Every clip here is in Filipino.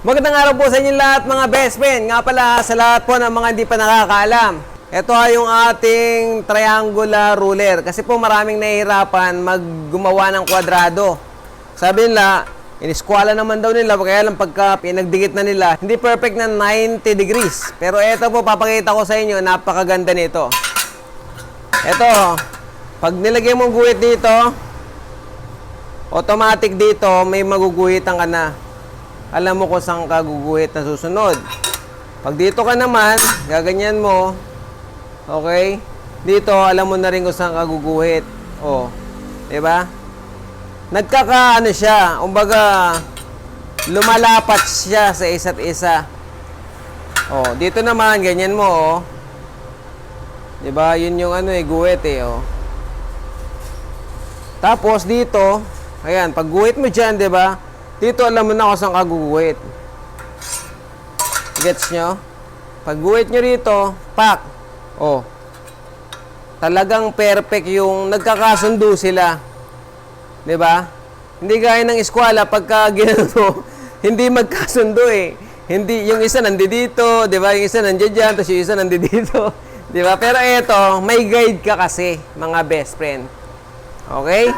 Magandang araw po sa inyo lahat mga best friend. Nga pala sa lahat po ng mga hindi pa nakakaalam. Ito ay yung ating triangular ruler. Kasi po maraming nahihirapan maggumawa ng kwadrado. Sabi nila, iniskwala naman daw nila. Kaya lang pagka pinagdikit na nila, hindi perfect na 90 degrees. Pero ito po, papakita ko sa inyo, napakaganda nito. Ito, pag nilagay mo guhit dito, automatic dito, may maguguhitan ka na alam mo kung saan ka guguhit na susunod. Pag dito ka naman, gaganyan mo, okay? Dito, alam mo na rin kung saan ka guguhit. O, di ba? Nagkaka, ano siya, umbaga, lumalapat siya sa isa't isa. O, dito naman, ganyan mo, o. Di ba? Yun yung ano eh, guhit eh, o. Tapos dito, ayan, pag guhit mo dyan, di ba? Dito alam mo na kung saan ka guguhit. Gets nyo? Pag guhit nyo rito, pak. Oh. Talagang perfect yung nagkakasundo sila. 'Di ba? Hindi gaya ng eskwela pagka ginano, hindi magkasundo eh. Hindi yung isa nandito, 'di ba? Yung isa nandiyan diyan, tapos yung isa nandito. 'Di ba? Pero ito, may guide ka kasi, mga best friend. Okay?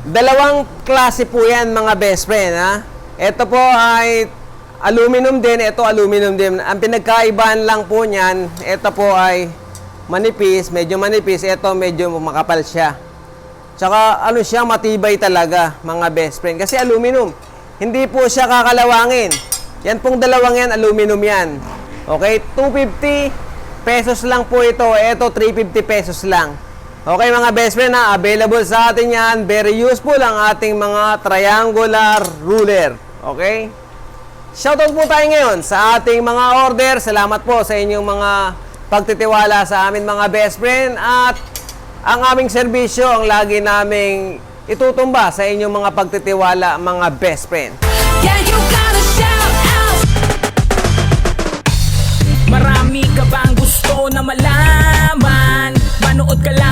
Dalawang klase po yan mga best friend ha. Ito po ay aluminum din, ito aluminum din. Ang pinagkaibahan lang po niyan, ito po ay manipis, medyo manipis, ito medyo makapal siya. Tsaka ano siya, matibay talaga mga best friend. Kasi aluminum, hindi po siya kakalawangin. Yan pong dalawang yan, aluminum yan. Okay, 250 pesos lang po ito. Ito 350 pesos lang. Okay mga best friend ha, available sa atin yan. Very useful ang ating mga triangular ruler. Okay? Shoutout po tayo ngayon sa ating mga order. Salamat po sa inyong mga pagtitiwala sa amin mga best friend. At ang aming serbisyo ang lagi naming itutumba sa inyong mga pagtitiwala mga best friend. Yeah, you gotta shout out. Marami ka bang gusto na malaman? Manood ka lang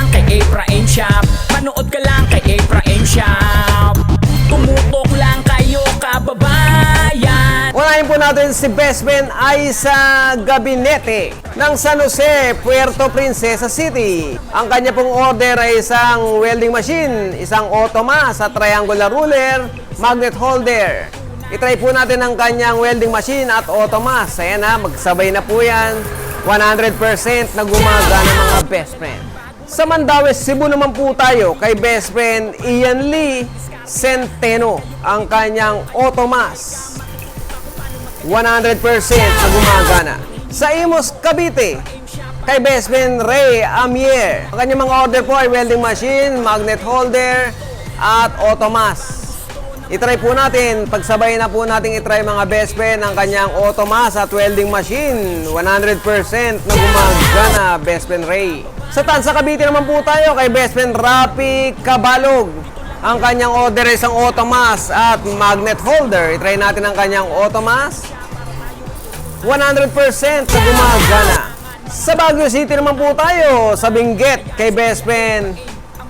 and Shop Manood ka lang kay and Shop Tumutok lang kayo kababayan Unahin po natin si best friend ay sa gabinete ng San Jose, Puerto Princesa City. Ang kanya pong order ay isang welding machine, isang automa sa triangular ruler, magnet holder. Itry po natin ang kanyang welding machine at automas. Ayan na, magsabay na po yan. 100% na gumagana mga best friend. Sa Mandaue, Cebu naman po tayo kay best friend Ian Lee Centeno, ang kanyang automas. 100% na gumagana. Sa Imos, Cavite, kay best friend Ray Amier. Ang kanyang mga order po ay welding machine, magnet holder, at automas. Itry po natin, pagsabay na po natin itry mga best friend ang kanyang automas at welding machine. 100% na gumagana, best friend Ray. Sa Tansa Cavite naman po tayo kay best friend Rapi Cabalog. Ang kanyang order ay isang automas at magnet holder. Itry natin ang kanyang automas. 100% na gumagana. Sa Baguio City naman po tayo, sa Benguet, kay best friend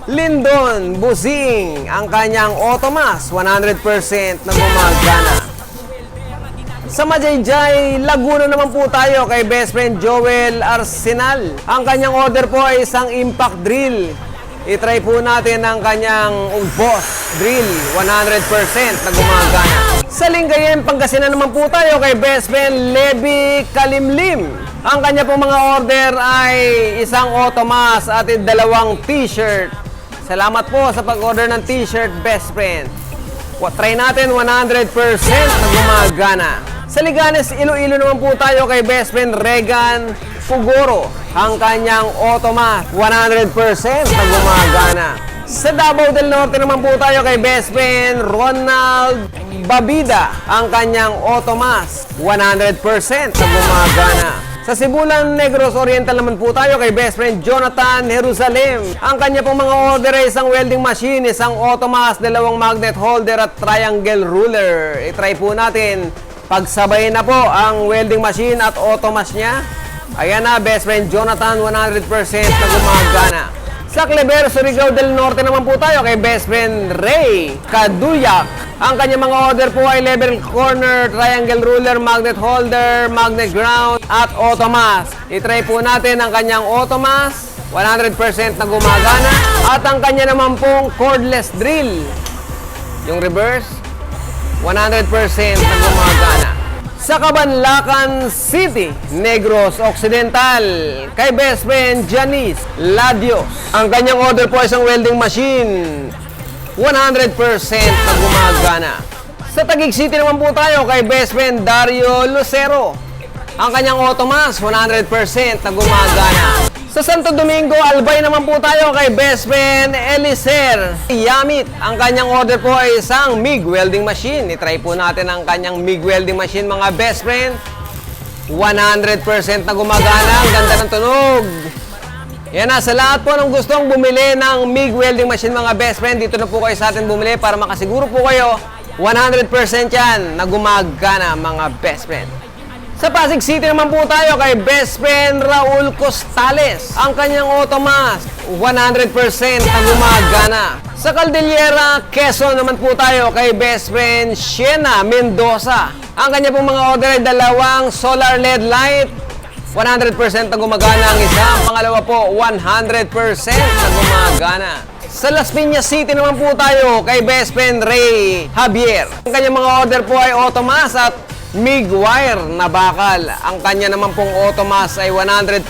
Lindon Busing, ang kanyang automas, 100% na gumagana. Sa Majayjay, Laguna naman po tayo kay best friend Joel Arsenal. Ang kanyang order po ay isang impact drill. I-try po natin ang kanyang boss drill, 100% na gumagana. Sa Lingayen, Pangasinan naman po tayo kay best friend Levi Kalimlim. Ang kanya pong mga order ay isang automas at dalawang t-shirt. Salamat po sa pag-order ng t-shirt, best friend. Try natin 100% na gumagana. Sa Liganes, Iloilo naman po tayo kay best friend Regan Pugoro. Ang kanyang automa, 100% na gumagana. Sa Davao del Norte naman po tayo kay best friend Ronald Babida. Ang kanyang automas, 100% na gumagana. Sa Sibulan Negros Oriental naman po tayo kay best friend Jonathan Jerusalem. Ang kanya pong mga order ay isang welding machine, isang automas, dalawang magnet holder at triangle ruler. I-try po natin. Pagsabay na po ang welding machine at automas niya. Ayan na, best friend Jonathan, 100% na gumagana. Sa Clever, Surigao del Norte naman po tayo kay best friend Ray Kaduyak. Ang kanyang mga order po ay level corner, triangle ruler, magnet holder, magnet ground, at automas. I-try po natin ang kanyang automas, 100% na gumagana. At ang kanya naman pong cordless drill, yung reverse, 100% na gumagana. Sa Cabanlacan City, Negros Occidental, kay best friend Janice Ladios. Ang kanyang order po ay isang welding machine, 100% na gumagana. Sa Taguig City naman po tayo kay best friend Dario Lucero. Ang kanyang automas, 100% na gumagana. Sa Santo Domingo, Albay naman po tayo kay best friend Eliser Yamit. Ang kanyang order po ay isang MIG welding machine. I-try po natin ang kanyang MIG welding machine mga best friend. 100% na gumagana. Ang ganda ng tunog. Yan na, sa lahat po ng gustong bumili ng MIG welding machine mga best friend, dito na po kayo sa atin bumili para makasiguro po kayo 100% yan na gumagana mga best friend. Sa Pasig City naman po tayo kay best friend Raul Costales. Ang kanyang automas, 100% na gumagana. Sa Caldillera, Quezon naman po tayo kay best friend Shena Mendoza. Ang kanya pong mga order ay dalawang solar LED light, 100% na gumagana ang isa. Ang pangalawa po, 100% na gumagana. Sa Las Piñas City naman po tayo kay best friend Ray Javier. Ang kanyang mga order po ay automas at MIG wire na bakal. Ang kanya naman pong automas ay 100%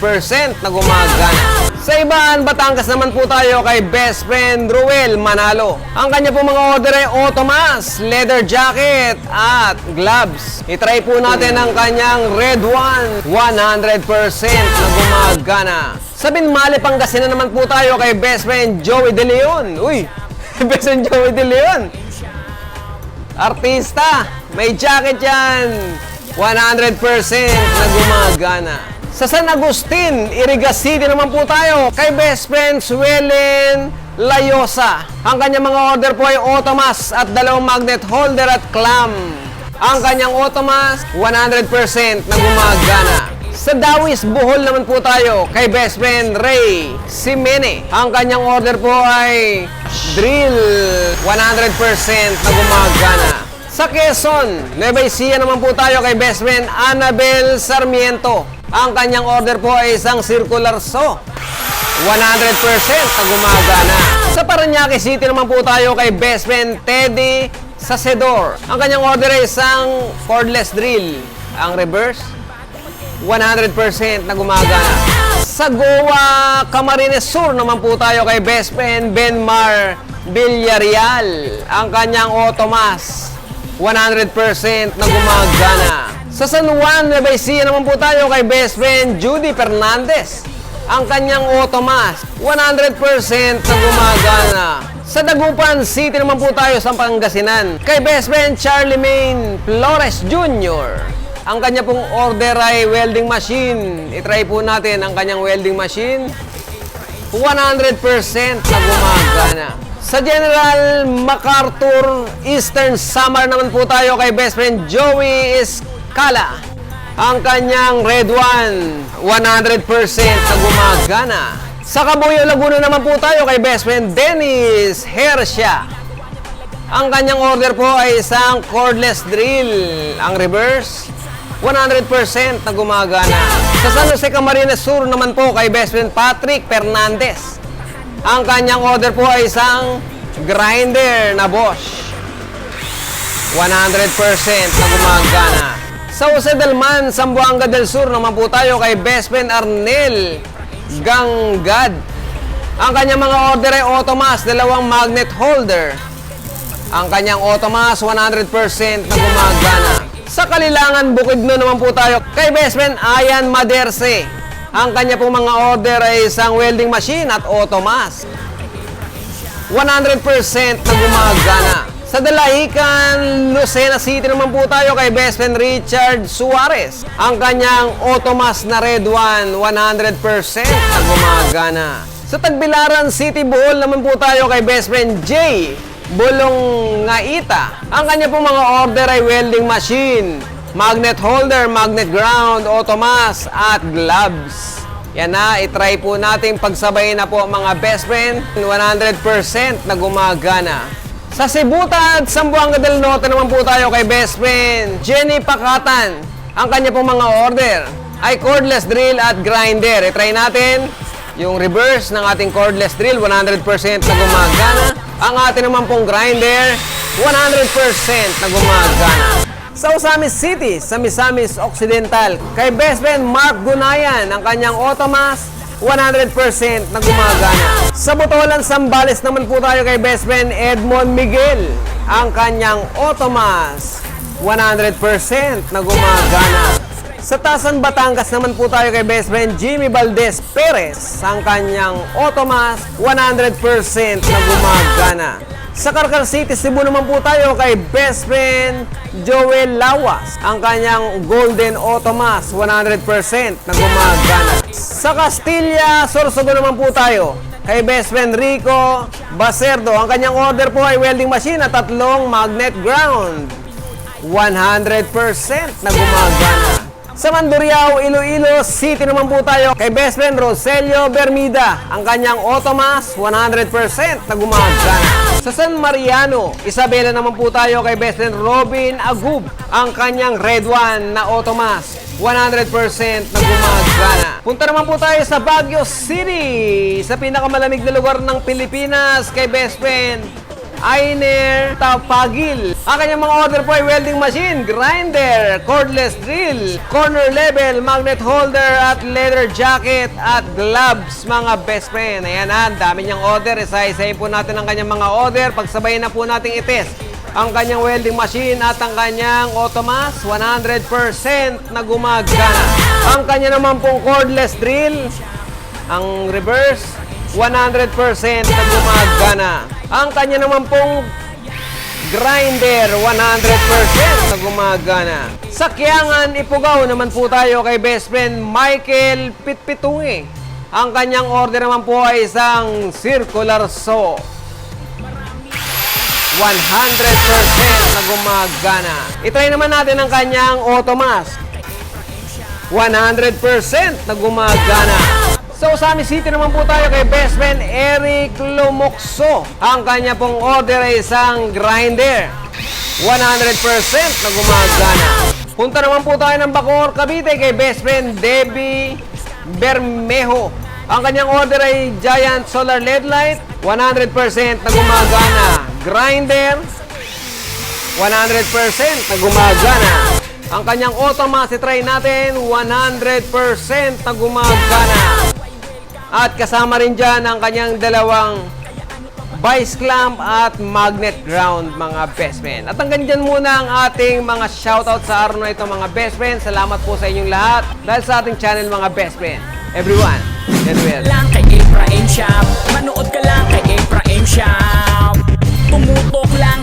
na gumagana. Sa ibaan, Batangas naman po tayo kay best friend Ruel Manalo. Ang kanya pong mga order ay automas, leather jacket at gloves. I-try po natin ang kanyang red one, 100% na gumagana. Sa Binmali, Pangasinan naman po tayo kay best friend Joey De Leon. Uy, best friend Joey De Leon. Artista, may jacket yan. 100% na gumagana. Sa San Agustin, Iriga City naman po tayo. Kay best friend Suelen Layosa. Ang kanyang mga order po ay automas at dalawang magnet holder at clamp. Ang kanyang automas, 100% na gumagana. Sa Dawis, Bohol naman po tayo kay best friend Ray Simene. Ang kanyang order po ay drill 100% na gumagana. Sa Quezon, Nueva Ecija naman po tayo kay best friend Annabel Sarmiento. Ang kanyang order po ay isang circular saw. 100% na gumagana. Sa Paranaque City naman po tayo kay best friend Teddy Sasedor. Ang kanyang order ay isang cordless drill. Ang reverse, 100% na gumagana. Sa Goa, Camarines Sur naman po tayo kay best friend Benmar Villarreal. Ang kanyang automas, 100% na gumagana. Sa San Juan, Nueva Ecija naman po tayo kay best friend Judy Fernandez. Ang kanyang automas, 100% na gumagana. Sa Dagupan City naman po tayo sa Pangasinan. Kay best friend Charlie Main Flores Jr. Ang kanya pong order ay welding machine. I-try po natin ang kanyang welding machine. 100% na gumagana. Sa General MacArthur Eastern Summer naman po tayo kay best friend Joey Escala. Ang kanyang red one, 100% na gumagana. Sa Cabuyo, Laguna naman po tayo kay best friend Dennis Hersha. Ang kanyang order po ay isang cordless drill. Ang reverse, 100% na gumagana. Sa San Jose Camarines Sur naman po kay best friend Patrick Fernandez. Ang kanyang order po ay isang grinder na Bosch. 100% na gumagana. Sa Jose del Man, Zamboanga del Sur naman po tayo kay best friend Arnel Ganggad. Ang kanyang mga order ay automas, dalawang magnet holder. Ang kanyang automas, 100% na gumagana. Sa Kalilangan, Bukidno naman po tayo kay best friend Ayan Maderse. Ang kanya pong mga order ay isang welding machine at automas. 100% na gumagana. Sa Dalahican, Lucena City naman po tayo kay best friend Richard Suarez. Ang kanyang automas na red one, 100% na gumagana. Sa Tagbilaran City, Bohol naman po tayo kay best friend Jay Bulong Ngaita. Ang kanya pong mga order ay welding machine, magnet holder, magnet ground, automas, at gloves. Yan na, itry po natin pagsabay na po mga best friend. 100% na gumagana. Sa Sibutad, Sambuanga del Norte naman po tayo kay best friend Jenny Pakatan. Ang kanya pong mga order ay cordless drill at grinder. I-try natin yung reverse ng ating cordless drill, 100% na gumagana. Ang ating naman pong grinder, 100% na gumagana. Sa Osamis City, sa Misamis Occidental, kay best friend Mark Gunayan, ang kanyang Automas, 100% na gumagana. Sa Botolan, Sambales naman po tayo kay best friend Edmond Miguel, ang kanyang Automas, 100% na gumagana. Sa Tasan, Batangas naman po tayo kay best friend Jimmy Valdez Perez, ang kanyang Automas, 100% na gumagana. Sa Carcar City, Cebu naman po tayo kay best friend Joel Lawas. Ang kanyang Golden Automas, 100% na gumagana. Sa Castilla, Sorsogo naman po tayo kay best friend Rico Baserdo. Ang kanyang order po ay welding machine at tatlong magnet ground. 100% na gumagana. Sa Mandurriao, Iloilo City naman po tayo kay best friend Roselio Bermida. Ang kanyang Automas, 100% na gumagana. Sa San Mariano, Isabela naman po tayo kay best friend Robin Agub. Ang kanyang Red One na Automas, 100% na gumagana. Punta naman po tayo sa Baguio City, sa pinakamalamig na lugar ng Pilipinas kay best friend Ainer Tapagil. Ang kanyang mga order po ay welding machine, grinder, cordless drill, corner level, magnet holder at leather jacket at gloves mga best friend. Ayan na, ang dami niyang order. Isa-isahin po natin ang kanyang mga order. Pagsabayin na po natin itest ang kanyang welding machine at ang kanyang automas 100% na gumagana. Ang kanya naman pong cordless drill, ang reverse 100% na gumagana. Ang kanya naman pong grinder 100% na gumagana. Sa Kiangan, Ipugaw naman po tayo kay best friend Michael Pitpitungi. Ang kanyang order naman po ay isang circular saw. 100% na gumagana. Itry naman natin ang kanyang automas. 100% na gumagana. Sa Osami City naman po tayo kay best friend Eric Lumokso. Ang kanya pong order ay isang grinder. 100% na gumagana. Punta naman po tayo ng Bacoor, Cavite kay best friend Debbie Bermejo. Ang kanyang order ay Giant Solar LED Light, 100% na gumagana. Grinder, 100% na gumagana. Ang kanyang automat, try natin, 100% na gumagana. At kasama rin dyan ang kanyang dalawang vice clamp at magnet ground mga best men. At hanggang dyan muna ang ating mga shoutout sa araw na ito mga best men. Salamat po sa inyong lahat dahil sa ating channel mga best men. Everyone, get well. Lang kay Abraham Shop. Manood ka lang kay Abraham Shop. Tumutok lang